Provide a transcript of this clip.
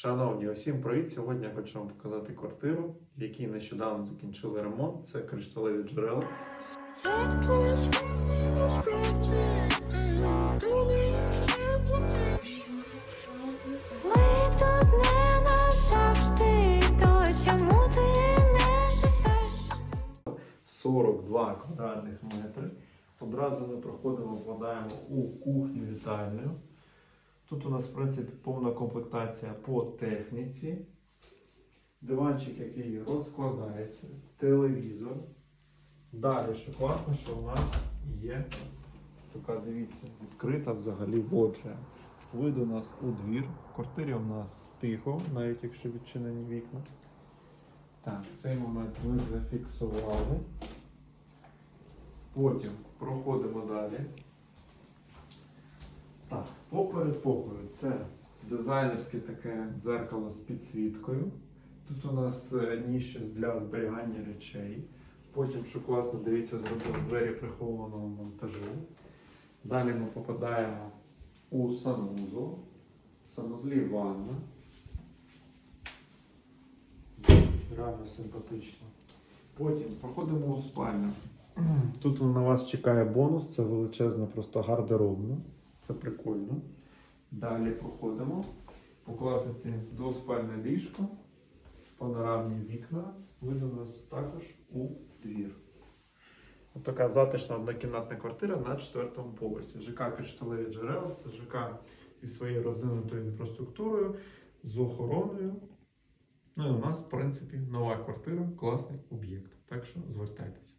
Шановні, усім привіт! Сьогодні я хочу вам показати квартиру, в якій нещодавно закінчили ремонт. Це кришталеві джерела. Живеш? 42 квадратних метри. Одразу ми проходимо, вкладаємо у кухню вітальню. Тут у нас, в принципі, повна комплектація по техніці. Диванчик, який розкладається, телевізор. Далі, що класно, що у нас є така, дивіться, відкрита взагалі лоджія. Вид у нас у двір. В квартирі у нас тихо, навіть якщо відчинені вікна. Так, цей момент ми зафіксували. Потім проходимо далі. Так, по передпокою це дизайнерське таке дзеркало з підсвіткою. Тут у нас е, для зберігання речей. Потім, що класно, дивіться, зробили двері прихованого монтажу. Далі ми попадаємо у санузол. Санузлі ванна. Реально симпатично. Потім проходимо у спальню. Тут на вас чекає бонус, це величезна просто гардеробна. Це прикольно. Далі проходимо. По класиці двоспальне ліжко, панорамні вікна. Вид у нас також у двір. Ось така затишна однокімнатна квартира на четвертому поверсі. ЖК Кришталеві джерела. Це ЖК зі своєю розвинутою інфраструктурою, з охороною. Ну і у нас, в принципі, нова квартира, класний об'єкт. Так що звертайтеся.